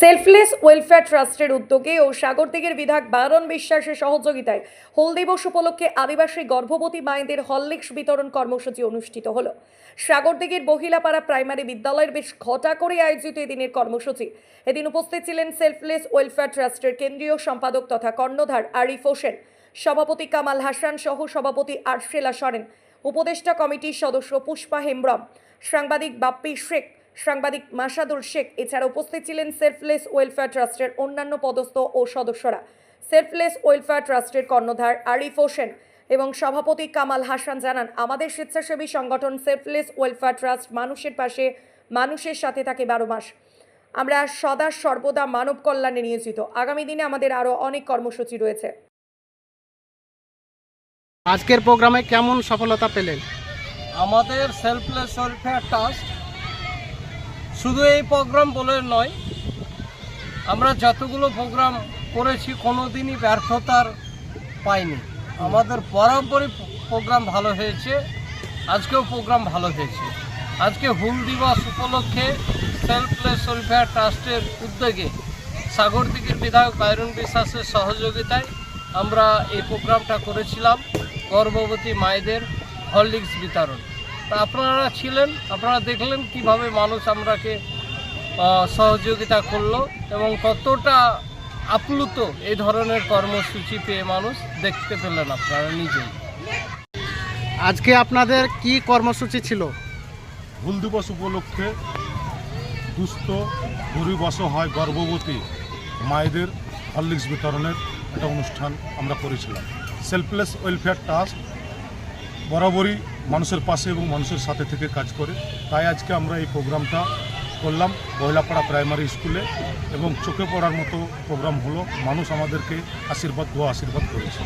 Selfless welfare ট্রাস্টের উদ্যোগে ও সাগরদিঘির বিধায়ক বারণ বিশ্বাসের সহযোগিতায় হোল দিবস উপলক্ষে আদিবাসী গর্ভবতী মায়েদের হরলিক্স বিতরণ কর্মসূচি অনুষ্ঠিত হলো। সাগরদিঘির বহিলাপাড়া প্রাইমারি বিদ্যালয়ের বেশ ঘটা করে আয়োজিত এদিনের কর্মসূচি। এদিন উপস্থিত ছিলেন সেলফলেস ওয়েলফেয়ার ট্রাস্টের কেন্দ্রীয় সম্পাদক তথা কর্ণধার আরিফ হোসেন, সভাপতি কামাল হাসান সহ সভাপতি আরশেলা সরেন, উপদেষ্টা কমিটির সদস্য পুষ্পা হেমব্রম, সাংবাদিক বাপ্পি শেখ সাংবাদিক মাসাদুল শেখ এছাড়া উপস্থিত ছিলেন সেলফলেস ওয়েলফেয়ার ট্রাস্টের অন্যান্য পদস্থ ও সদস্যরা। সেলফলেস ওয়েলফেয়ার ট্রাস্টের কর্ণধার আরিফ হোসেন এবং সভাপতি কামাল হাসান জানান আমাদের স্বেচ্ছাসেবী সংগঠন সেলফলেস ওয়েলফেয়ার ট্রাস্ট মানুষের পাশে মানুষের সাথে থাকে বারো মাস। আমরা সদা সর্বদা মানব কল্যাণে নিয়োজিত। আগামী দিনে আমাদের আরও অনেক কর্মসূচি রয়েছে। আজকের প্রোগ্রামে কেমন সফলতা পেলেন? আমাদের সেলফলেস ওয়েলফেয়ার ট্রাস্ট শুধু এই প্রোগ্রাম বলে নয়, আমরা যতগুলো প্রোগ্রাম করেছি কোনো দিনই ব্যর্থতার পাইনি। আমাদের বরাবরই প্রোগ্রাম ভালো হয়েছে, আজকেও প্রোগ্রাম ভালো হয়েছে। আজকে হুল দিবস উপলক্ষে সেলফলেস ওয়েলফেয়ার ট্রাস্টের উদ্যোগে সাগরদিঘির বিধায়ক বাইরন বিশ্বাসের সহযোগিতায় আমরা এই প্রোগ্রামটা করেছিলাম। গর্ভবতী মায়েদের হরলিক্স বিতরণ। আপনারা ছিলেন আপনারা দেখলেন কীভাবে মানুষ আমরাকে সহযোগিতা করল এবং কতটা আপ্লুত এই ধরনের কর্মসূচি পেয়ে মানুষ দেখতে পেলেন আপনারা নিজেই। আজকে আপনাদের কি কর্মসূচি ছিল? হুল দিবস উপলক্ষে দুস্থ গরিব হয় গর্ভবতী মায়েদের হরলিক্স বিতরণের একটা অনুষ্ঠান আমরা করেছিলাম। সেলফলেস ওয়েলফেয়ার ট্রাস্ট বরাবরই মানুষের পাশে এবং মানুষের সাথে থেকে কাজ করে। তাই আজকে আমরা এই প্রোগ্রামটা করলাম বহিলাপাড়া প্রাইমারি স্কুলে এবং চোখে পড়ার মতো প্রোগ্রাম হলো। মানুষ আমাদেরকে আশীর্বাদ দোয়া আশীর্বাদ করেছে।